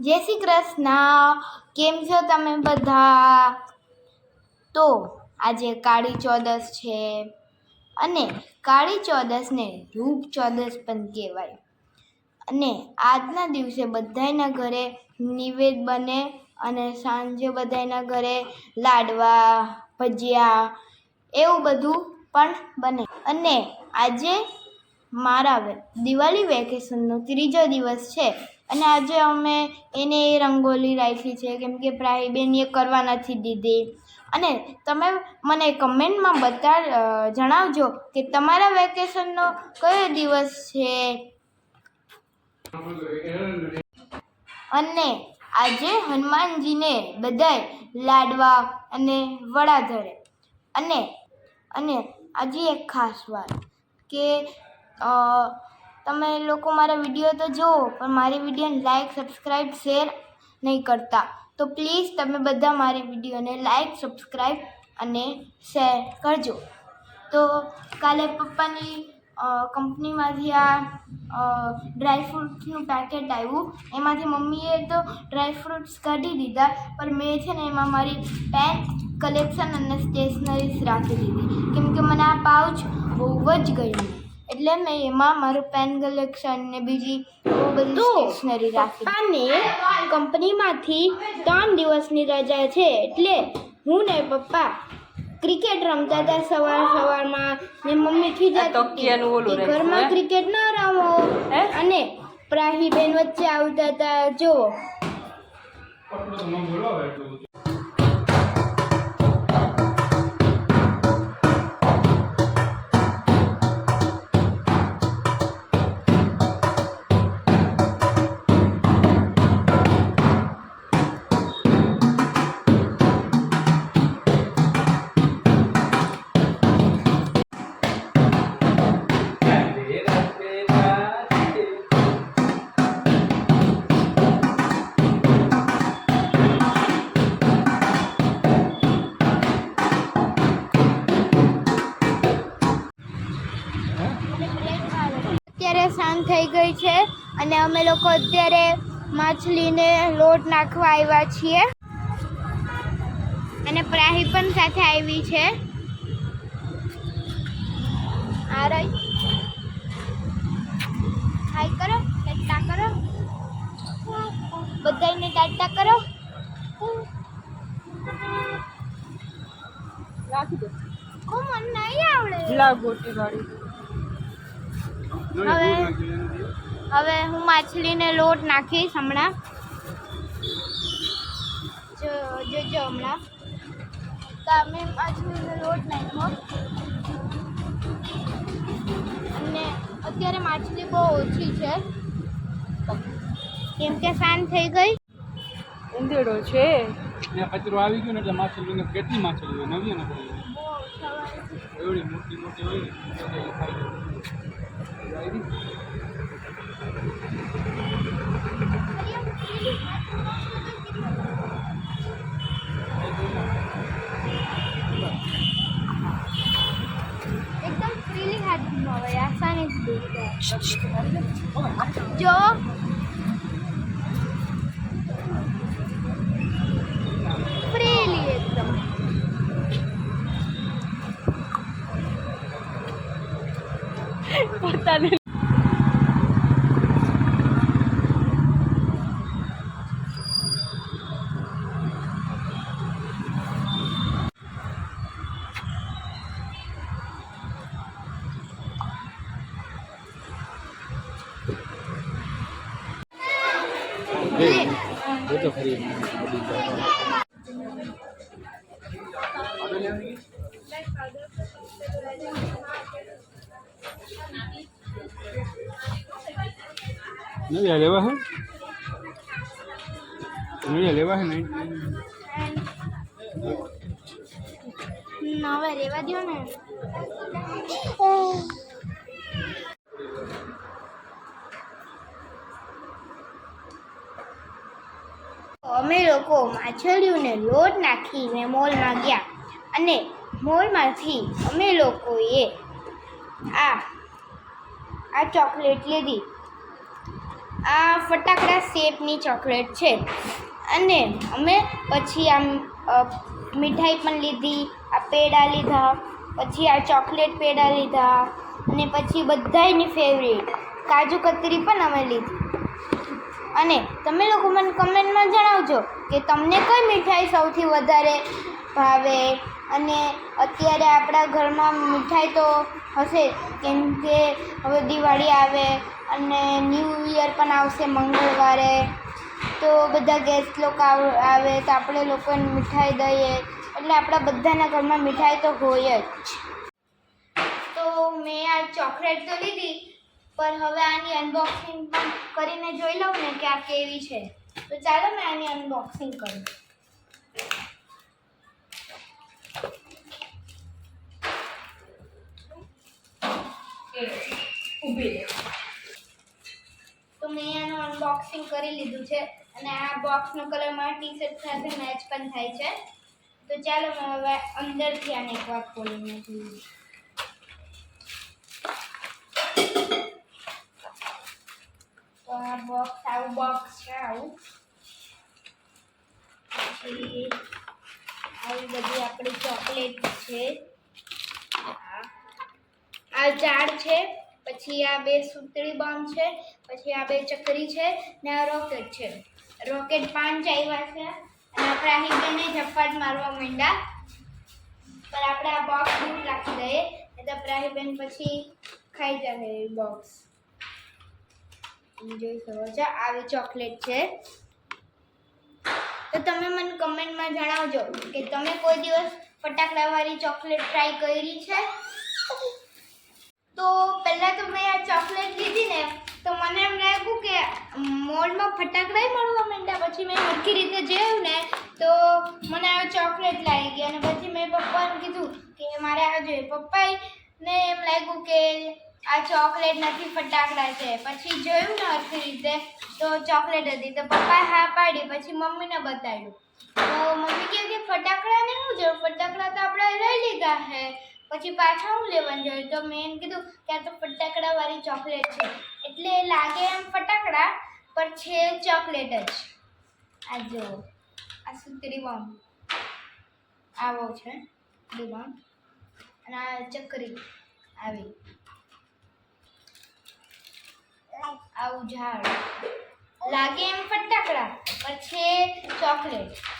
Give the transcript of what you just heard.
જય શ્રી કૃષ્ણ. કેમ છો તમે બધા? તો આજે કાળી ચૌદસ છે અને કાળી ચૌદસને રૂપ ચૌદસ પણ કહેવાય. અને આજના દિવસે બધાયના ઘરે નિવેદ બને અને સાંજે બધાના ઘરે લાડવા, ભજીયા એવું બધું પણ બને. અને આજે મારા દિવાળી વેકેશનનો ત્રીજો દિવસ છે. અને આજે અમે એને એ રંગોલી રાખી છે, કેમ કે પ્રાહીબેન એ કરવા નથી દીધી. અને તમે મને કમેન્ટમાં બતા જણાવજો કે તમારા વેકેશનનો કયો દિવસ છે? અને આજે હનુમાનજીને બધાય લાડવા અને વડા ધરે. અને અને આજે એક ખાસ વાત કે તમે લોકો મારા વીડિયો તો જુઓ, પણ મારી વિડીયોને લાઈક સબસ્ક્રાઈબ શેર નહીં કરતા. તો પ્લીઝ તમે બધા મારી વિડીયોને લાઈક સબસ્ક્રાઈબ અને શેર કરજો. તો કાલે પપ્પાની કંપનીમાંથી આ ડ્રાયફ્રૂટ્સનું પેકેટ આવ્યું. એમાંથી મમ્મીએ તો ડ્રાયફ્રૂટ્સ કાઢી દીધા, પણ મેં છે ને એમાં મારી પેન કલેક્શન અને સ્ટેશનરીઝ રાખી દીધી. કેમ કે મને આ પાઉચ બહુ જ ગમ્યું. એટલે મેં એમાં મારું પેન કલેક્શન ને બીજી બહુ બધી સ્ટેશનરી રાખી. અને કંપનીમાંથી ત્રણ દિવસની રજા છે એટલે હું ને પપ્પા ક્રિકેટ રમતા હતા સવાર સવારમાં ને મમ્મી ખીજાતી ઘરમાં ક્રિકેટ ન રમો? અને પ્રાહીબેન વચ્ચે આવતા હતા જો થઈ ગઈ છે અને અમે લોકો અત્યારે માછલીને લોટ નાખવા આવ્યા છીએ. અને પ્રાહી પણ સાથે આવી છે. આ રહી. હાય કરો, ટાટા કરો. બધાને ટાટા કરો. રાખી દો. ઓ નહીં આવડે. લાવ ગોટી વાળી હવે હવે હું માછલીને લોટ નાખીશ હમણાં. જો જોજો હમણાં. તો અમે માછલીને લોટ નાખ્યો. અને અત્યારે માછલી બહુ ઓછી છે. કેમ કે શાંત થઈ ગઈ. ઉંદેડો છે. ને કચરો આવી ગયો ને એટલે માછલીને કેટલી માછલી હોય નવી ને બહુ સવારે એવડી મોટી મોટી હોય ને એટલે એ ખાઈ જાય. આવી? એકદમ ફ્રીલી હાથ દૂર થાય. જો ફ્રીલી એકદમ પોતાને એ તો ખરી નવી આ લેવા હે નવી આ લેવા હે નહીં હવે રેવા દો ને અમે લોકો માછલીઓને લોટ નાખીને મોલમાં ગયા અને મોલમાંથી અમે લોકોએ આ આ ચોકલેટ લીધી. આ ફટાકડા શેપની ચોકલેટ છે. અને અમે પછી આમ મીઠાઈ પણ લીધી, આ પેડા લીધા, પછી આ ચોકલેટ પેડા લીધા, અને પછી બધાયની ફેવરેટ. કાજુ કતરી પણ અમે લીધી. અને તમે લોકો મને કમેન્ટમાં જણાવજો કે તમને કઈ મીઠાઈ સૌથી વધારે ભાવે? અને અત્યારે આપણા ઘરમાં મીઠાઈ તો હશે, કેમ કે હવે દિવાળી આવે અને ન્યૂ યર પણ આવશે મંગળવારે. તો બધા ગેસ્ટ લોકો આવે તો આપણે લોકોને મીઠાઈ દઈએ. એટલે આપણા બધાના ઘરમાં મીઠાઈ તો હોય જ. તો મેં આ ચોકલેટ તો લીધી પણ હવે આની અનબોક્સિંગ પણ કરીને જોઈ લઉં ને કે આ કેવી છે. તો ચાલો મેં આની અનબોક્સિંગ કરું. તો મેં આનું અનબોક્સિંગ કરી લીધું છે અને આ બોક્સનો કલર મારા ટી શર્ટ સાથે મેચ પણ થાય છે. તો ચાલો મેં હવે અંદરથી આને એકવાર ખોલીને જોઈએ તો આ બોક્સ આવું બોક્સ છે આવું પછી આવી બધી આપણી ચોકલેટ છે. આ ઝાડ છે. પછી આ બે સુતળી બોમ્બ છે. પછી આ બે ચકરી છે ને આ રોકેટ છે. રોકેટ પાંચ આવ્યા છે. અને આપણે અહીં બેને ઝપાટ મારવા માંડ્યા. પણ આપણે આ બોક્સ દૂર રાખી દઈએ. એટલે પ્રાહીબેન પછી ખાઈ જશે એ બોક્સ જોઈ શકો છો, આવી ચોકલેટ છે. તો તમે મને કમેન્ટમાં જણાવજો કે તમે કોઈ દિવસ ફટાકડાવાળી ચોકલેટ ટ્રાય કરી છે. તો પહેલાં તો મેં આ ચોકલેટ લીધી ને, તો મને એમ લાગ્યું કે મોલમાં ફટાકડાય મળવા માંડ્યા. પછી મેં સરખી રીતે જોયું ને, તો મને આ ચોકલેટ લાગી ગઈ. અને પછી મેં પપ્પાને કીધું કે મારે આ જોઈએ. પપ્પાએ ને એમ લાગ્યું કે આ ચોકલેટ નથી, ફટાકડા છે. પછી જોયું ને સરખી રીતે, તો ચોકલેટ હતી. તો પપ્પાએ હા પાડી. પછી મમ્મીને બતાવ્યું. તો મમ્મી કે ફટાકડા ને શું જોયું ફટાકડા તો આપણે લઈ લીધા હે. પછી પાછા હું લેવાનું જોયું તો મેં એમ કીધું કે આ તો ફટાકડા વાળી ચોકલેટ છે. એટલે લાગે એમ ફટાકડા પર છે ચોકલેટ જ. આ જો આ સુતરી બોમ્બ. આવો છે. ડિમાન્ડ અને આ ચકરી આવી. આવું ઝાડ લાગે એમ ફટાકડા પછી ચોકલેટ.